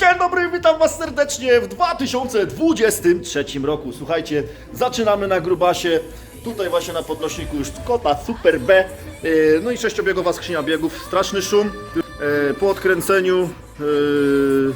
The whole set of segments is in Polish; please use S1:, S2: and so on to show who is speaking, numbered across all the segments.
S1: Dzień dobry, witam Was serdecznie w 2023 roku. Słuchajcie, zaczynamy na grubasie. Tutaj właśnie na podnośniku już kota Super B. Yy, No i sześciobiegowa skrzynia biegów. Straszny szum. Yy, Po odkręceniu yy,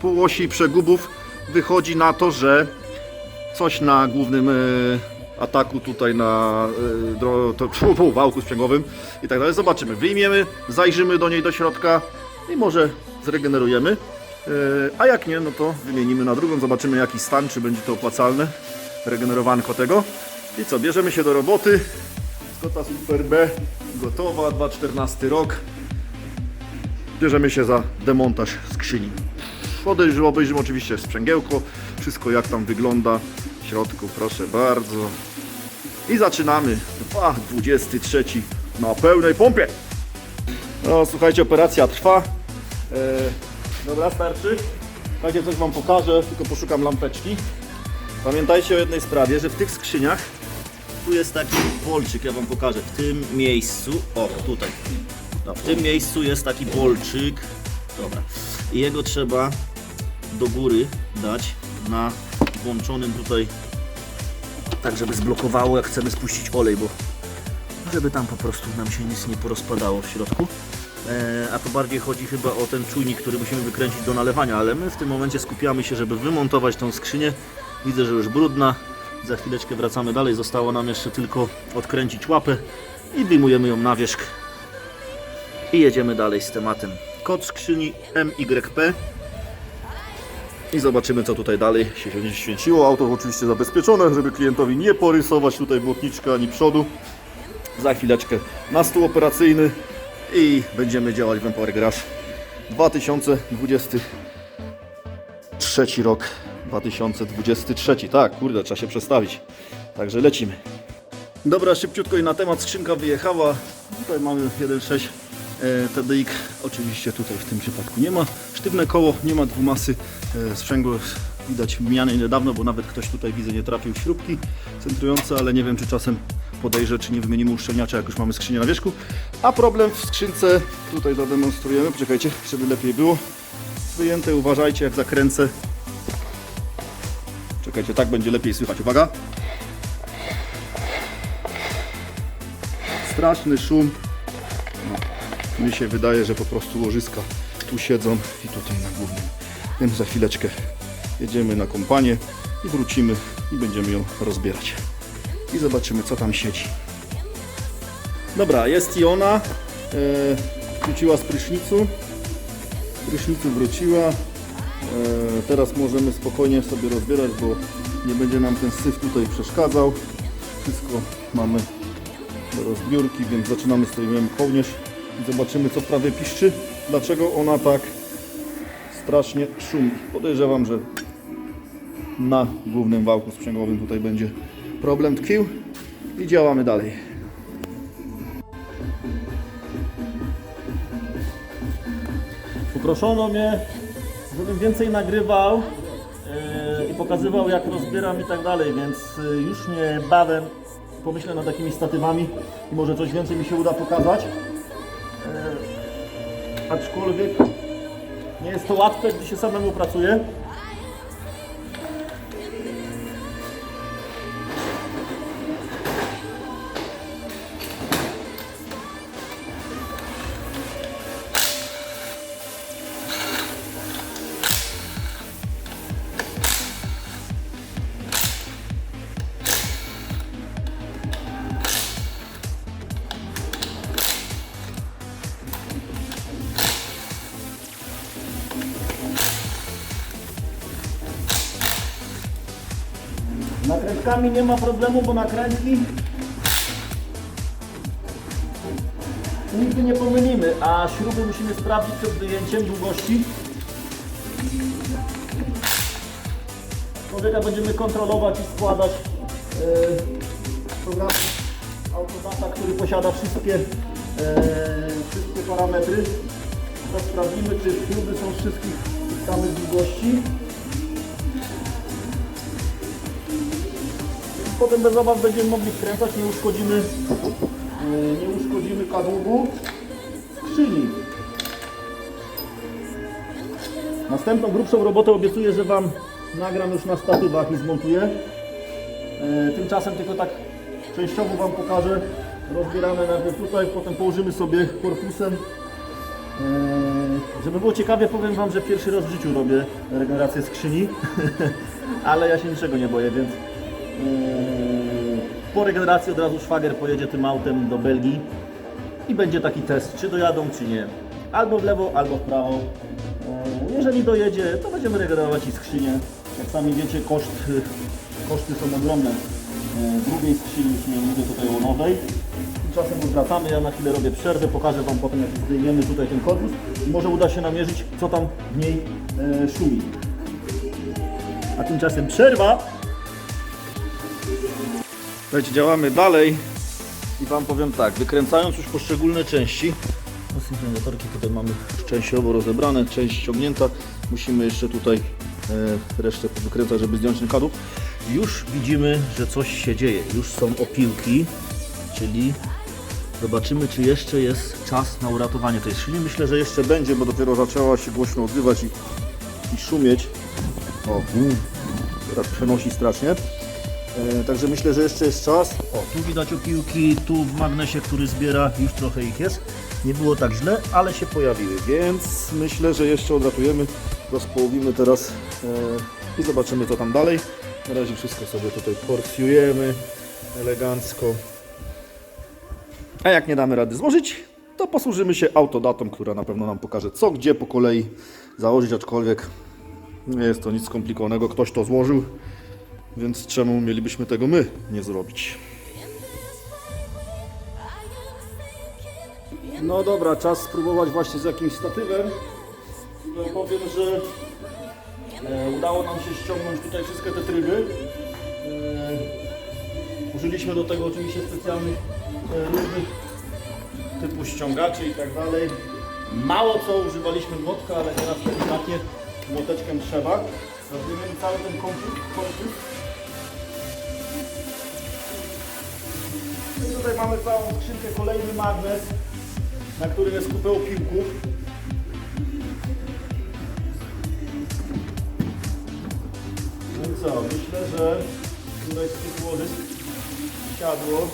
S1: półosi przegubów wychodzi na to, że coś na głównym e, ataku tutaj na e, wałku sprzęgłowym i tak dalej. Zobaczymy, wyjmiemy, zajrzymy do niej do środka i może zregenerujemy. E, a jak nie, no to wymienimy na drugą, zobaczymy jaki stan, czy będzie to opłacalne, regenerowanko tego. I co, bierzemy się do roboty. Skota Super B gotowa, 2014 rok. Bierzemy się za demontaż skrzyni. Podejrzymy, obejrzymy oczywiście sprzęgiełko, wszystko jak tam wygląda w środku, proszę bardzo. I zaczynamy. 23 na pełnej pompie. No słuchajcie, operacja trwa. E, dobra, starczy. Takie coś Wam pokażę, tylko poszukam lampeczki. Pamiętajcie o jednej sprawie, że w tych skrzyniach tu jest taki bolczyk, ja Wam pokażę. W tym miejscu, o tutaj, no, w tym miejscu jest taki bolczyk. Dobra. I jego trzeba do góry dać na włączonym tutaj, tak żeby zblokowało, jak chcemy spuścić olej, bo żeby tam po prostu nam się nic nie porozpadało w środku. E, a to bardziej chodzi chyba o ten czujnik, który musimy wykręcić do nalewania, ale my w tym momencie skupiamy się, żeby wymontować tą skrzynię. Widzę, że już brudna. Za chwileczkę wracamy dalej. Zostało nam jeszcze tylko odkręcić łapę i wyjmujemy ją na wierzch i jedziemy dalej z tematem. Kod skrzyni MYP. I zobaczymy co tutaj dalej się będzie święciło. Auto oczywiście zabezpieczone, żeby klientowi nie porysować tutaj błotniczka ani przodu. Za chwileczkę na stół operacyjny i będziemy działać w Empower Garage 2023 rok 2023, tak, kurde, trzeba się przestawić. Także lecimy. Dobra, szybciutko i na temat skrzynka wyjechała. Tutaj mamy 1.6 e, TDX. Oczywiście tutaj w tym przypadku nie ma. Sztywne koło, nie ma dwumasy. E, Sprzęgło widać wymiany niedawno, bo nawet ktoś tutaj widzę nie trafił śrubki centrujące, ale nie wiem czy czasem podejrzę, czy nie wymienimy uszczelniacza, jak już mamy skrzynię na wierzchu. A problem w skrzynce, tutaj zademonstrujemy, poczekajcie, żeby lepiej było. Wyjęte, uważajcie jak zakręcę. Czekajcie, tak będzie lepiej słychać. Uwaga. straszny szum. No, mi się wydaje, że po prostu łożyska tu siedzą i tutaj na głównym. Więc za chwileczkę jedziemy na kompanię i wrócimy i będziemy ją rozbierać. I zobaczymy co tam siedzi. Dobra, jest i ona. E, wróciła z prysznicu. Z prysznicu wróciła. E, teraz możemy spokojnie sobie rozbierać, bo nie będzie nam ten syf tutaj przeszkadzał. Wszystko mamy do rozbiórki, więc zaczynamy zdejmujemy kołnierz i zobaczymy co prawie piszczy, dlaczego ona tak strasznie szumi. Podejrzewam, że na głównym wałku sprzęgłowym tutaj będzie problem tkwił i działamy dalej.
S2: Poproszono mnie, żebym więcej nagrywał yy, i pokazywał jak rozbieram i tak dalej, więc yy, już niebawem pomyślę nad takimi statywami i może coś więcej mi się uda pokazać. Yy, aczkolwiek nie jest to łatwe, gdy się samemu pracuje. Z nakrętkami nie ma problemu, bo nakrętki nigdy nie pomylimy, a śruby musimy sprawdzić przed wyjęciem długości. Człowieka będziemy kontrolować i składać yy, program automata, który posiada wszystkie, yy, wszystkie parametry. Teraz sprawdzimy, czy śruby są wszystkich samych długości. Potem bez obaw będziemy mogli wkręcać, nie uszkodzimy, yy, nie uszkodzimy kadłubu skrzyni. Następną grubszą robotę obiecuję, że Wam nagram już na statywach i zmontuję. E, Tymczasem tylko tak częściowo Wam pokażę. Rozbieramy najpierw tutaj, potem położymy sobie korpusem. E, Żeby było ciekawie, powiem Wam, że pierwszy raz w życiu robię regenerację skrzyni, ale ja się niczego nie boję, więc e, po regeneracji od razu szwagier pojedzie tym autem do Belgii i będzie taki test, czy dojadą, czy nie. Albo w lewo, albo w prawo. Jeżeli dojedzie, to będziemy regenerować i skrzynię. Jak sami wiecie, koszt, koszty są ogromne. E, Drugiej skrzyni już nie mówię tutaj o nowej. Tymczasem wracamy, ja na chwilę robię przerwę, pokażę Wam potem jak zdejmiemy tutaj ten korpus i może uda się namierzyć co tam w niej e, szumi. A tymczasem przerwa.
S1: Słuchajcie, działamy dalej i Wam powiem tak, wykręcając już poszczególne części, no synchronizatorki tutaj mamy częściowo rozebrane, część ściągnięta, musimy jeszcze tutaj e, resztę wykręcać, żeby zdjąć ten kadłub. Już widzimy, że coś się dzieje, już są opiłki, czyli zobaczymy, czy jeszcze jest czas na uratowanie tej szyni. Myślę, że jeszcze będzie, bo dopiero zaczęła się głośno odzywać i, i szumieć. O, mm, teraz przenosi strasznie. E, Także myślę, że jeszcze jest czas.
S2: O, tu widać opiłki, tu w magnesie, który zbiera, już trochę ich jest. Nie było tak źle, ale się pojawiły.
S1: Więc myślę, że jeszcze odratujemy, rozpołowimy teraz e, i zobaczymy co tam dalej. Na razie wszystko sobie tutaj porcjujemy elegancko. A jak nie damy rady złożyć, to posłużymy się autodatą, która na pewno nam pokaże co, gdzie po kolei założyć, aczkolwiek nie jest to nic skomplikowanego. Ktoś to złożył, więc czemu mielibyśmy tego my nie zrobić? No dobra, czas spróbować właśnie z jakimś statywem. No powiem, że e, udało nam się ściągnąć tutaj wszystkie te tryby. E, użyliśmy do tego oczywiście specjalnych e, różnych typu ściągaczy i tak dalej. Mało co używaliśmy młotka, ale teraz delikatnie młoteczkiem trzeba. Zrobimy cały ten komput. komput. Tutaj mamy całą skrzynkę, kolejny magnes na którym jest kupę opiłków. No i co, myślę, że któreś z tych łożysk siadło,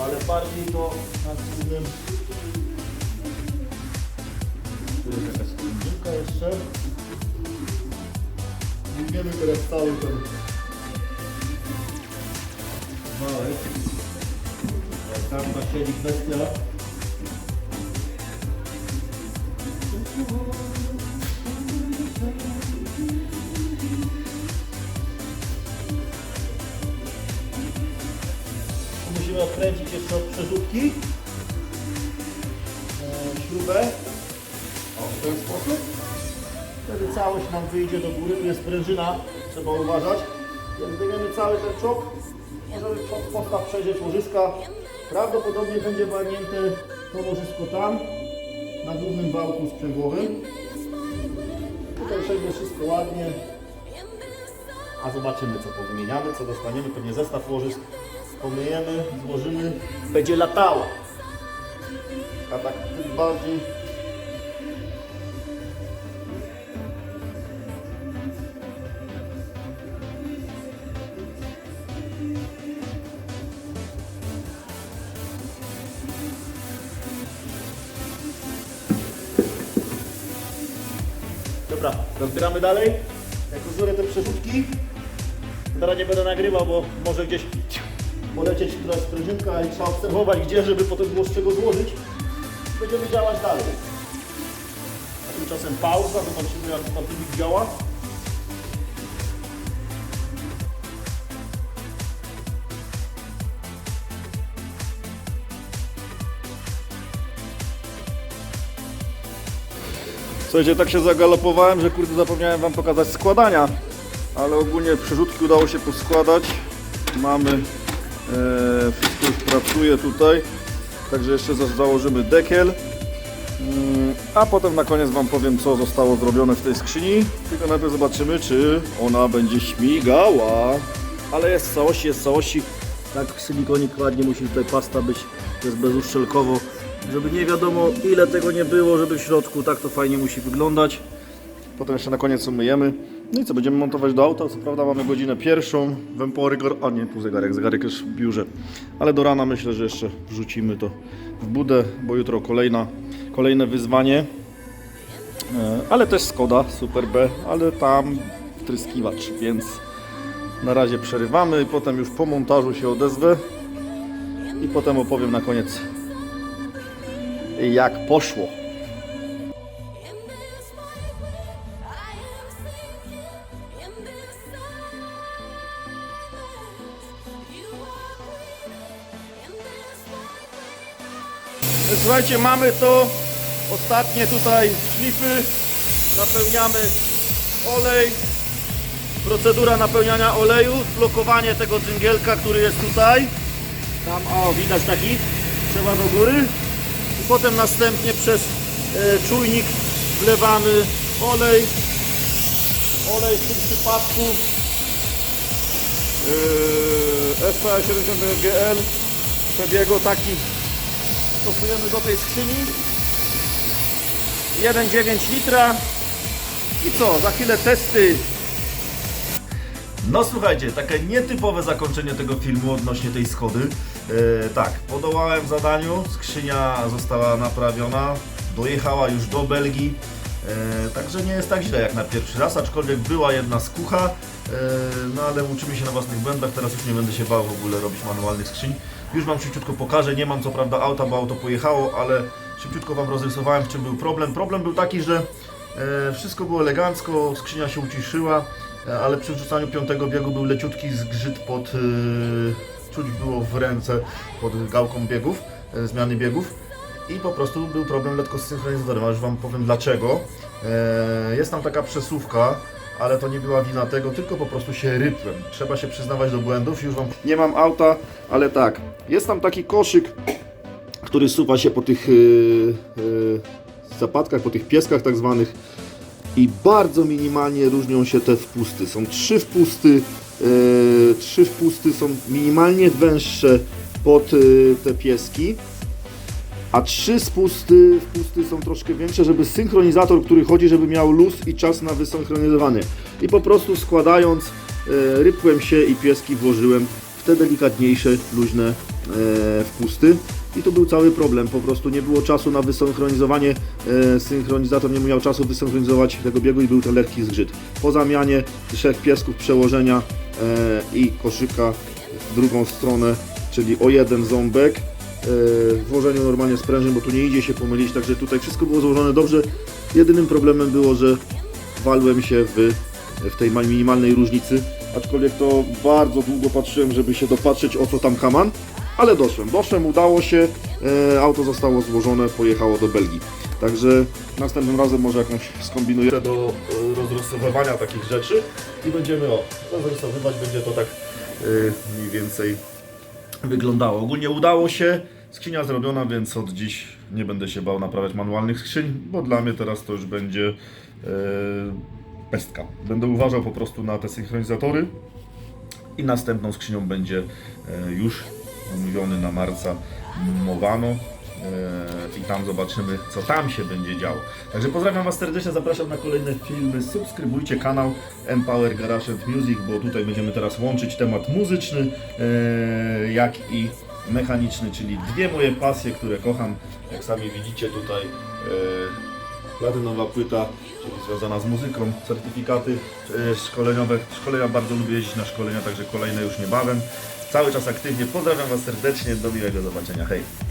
S1: ale bardziej to na głównym... Tu jest jakaś skrzynka jeszcze. Wiemy teraz cały ten wałek. Tam ta siedzi kwestia. Musimy odkręcić jeszcze od przerzutki e, śrubę o, w ten sposób. Wtedy całość nam wyjdzie do góry. Tu jest prężyna, trzeba uważać. Jak zdejmiemy cały ten czop, możemy pod postaw przejrzeć łożyska. Prawdopodobnie będzie walnięte to łożysko tam, na głównym wałku sprzęgłowym. Tutaj przejdzie wszystko ładnie. A zobaczymy co powymieniamy, co dostaniemy. Pewnie zestaw łożysk pomyjemy, złożymy. Będzie latało. A tak tym bardziej Dobra, rozbieramy dalej. Jak rozbiorę te przerzutki, teraz nie będę nagrywał, bo może gdzieś polecieć któraś sprężynka i trzeba obserwować gdzie, żeby potem było z czego złożyć. Będziemy działać dalej. A tymczasem pauza, zobaczymy jak statywik działa. Słuchajcie, tak się zagalopowałem, że kurde zapomniałem Wam pokazać składania. Ale ogólnie przerzutki udało się poskładać. Mamy, e, wszystko już pracuje tutaj. Także jeszcze za- założymy dekiel. Mm, A potem na koniec Wam powiem, co zostało zrobione w tej skrzyni. Tylko najpierw zobaczymy, czy ona będzie śmigała. Ale jest całości, jest całości. Tak, silikonik ładnie musi tutaj pasta być. To jest bezuszczelkowo. Żeby nie wiadomo ile tego nie było, żeby w środku tak to fajnie musi wyglądać. Potem jeszcze na koniec umyjemy. No i co, będziemy montować do auta. Co prawda mamy godzinę pierwszą. Wempory, a nie, tu zegarek, zegarek już w biurze. Ale do rana myślę, że jeszcze wrzucimy to w budę, bo jutro kolejna, kolejne wyzwanie. E, Ale też Skoda Super B, ale tam wtryskiwacz, więc na razie przerywamy i potem już po montażu się odezwę i potem opowiem na koniec jak poszło. Słuchajcie, mamy to. Ostatnie tutaj szlify. Napełniamy olej. Procedura napełniania oleju, zblokowanie tego dżingielka, który jest tutaj. Tam, o, widać taki. Trzeba do góry. Potem następnie przez e, czujnik wlewamy olej. Olej w tym przypadku. E, FA70GL przebiegu taki stosujemy do tej skrzyni. 1,9 litra. I co, za chwilę testy. No słuchajcie, takie nietypowe zakończenie tego filmu odnośnie tej Skody. E, tak, podołałem zadaniu, skrzynia została naprawiona, dojechała już do Belgii. E, także nie jest tak źle jak na pierwszy raz, aczkolwiek była jedna skucha, e, no ale uczymy się na własnych błędach, teraz już nie będę się bał w ogóle robić manualnych skrzyń. Już Wam szybciutko pokażę, nie mam co prawda auta, bo auto pojechało, ale szybciutko Wam rozrysowałem w czym był problem. Problem był taki, że e, wszystko było elegancko, skrzynia się uciszyła, e, ale przy wrzucaniu piątego biegu był leciutki zgrzyt pod, e, czuć było w ręce pod gałką biegów, e, zmiany biegów i po prostu był problem lekko z synchronizatorem, a już Wam powiem dlaczego. E, Jest tam taka przesuwka, ale to nie była wina tego, tylko po prostu się rypłem. Trzeba się przyznawać do błędów. Już Wam nie mam auta, ale tak, jest tam taki koszyk, który suwa się po tych yy, zapadkach, po tych pieskach tak zwanych i bardzo minimalnie różnią się te wpusty. Są trzy wpusty, trzy wpusty są minimalnie węższe pod yy, te pieski, a trzy spusty, wpusty są troszkę większe, żeby synchronizator, który chodzi, żeby miał luz i czas na wysynchronizowanie. I po prostu składając, e, rypłem się i pieski włożyłem w te delikatniejsze, luźne wpusty. I to był cały problem, po prostu nie było czasu na wysynchronizowanie, synchronizator nie miał czasu wysynchronizować tego biegu i był to lekki zgrzyt. Po zamianie trzech piesków przełożenia i koszyka w drugą stronę, czyli o jeden ząbek, w włożeniu normalnie sprężyn, bo tu nie idzie się pomylić, także tutaj wszystko było złożone dobrze. Jedynym problemem było, że walłem się w, w tej ma- minimalnej różnicy, aczkolwiek to bardzo długo patrzyłem, żeby się dopatrzeć o co tam kaman, ale doszłem, doszłem, udało się, e, auto zostało złożone, pojechało do Belgii. Także następnym razem może jakąś skombinuję do e, rozrysowywania takich rzeczy i będziemy o, rozrysowywać, będzie to tak e, mniej więcej wyglądało. Ogólnie udało się, skrzynia zrobiona, więc od dziś nie będę się bał naprawiać manualnych skrzyń, bo dla mnie teraz to już będzie e, pestka. Będę uważał po prostu na te synchronizatory i następną skrzynią będzie e, już umówiony na marca Movano. E, I tam zobaczymy, co tam się będzie działo. Także pozdrawiam Was serdecznie, zapraszam na kolejne filmy. Subskrybujcie kanał Empower Garage Music, bo tutaj będziemy teraz łączyć temat muzyczny, e, jak i mechaniczny, czyli dwie moje pasje, które kocham. Jak sami widzicie tutaj e, platynowa płyta, czyli związana z muzyką, certyfikaty e, szkoleniowe. Szkolenia bardzo lubię jeździć na szkolenia, także kolejne już niebawem. Cały czas aktywnie. Pozdrawiam Was serdecznie, do miłego zobaczenia. Hej!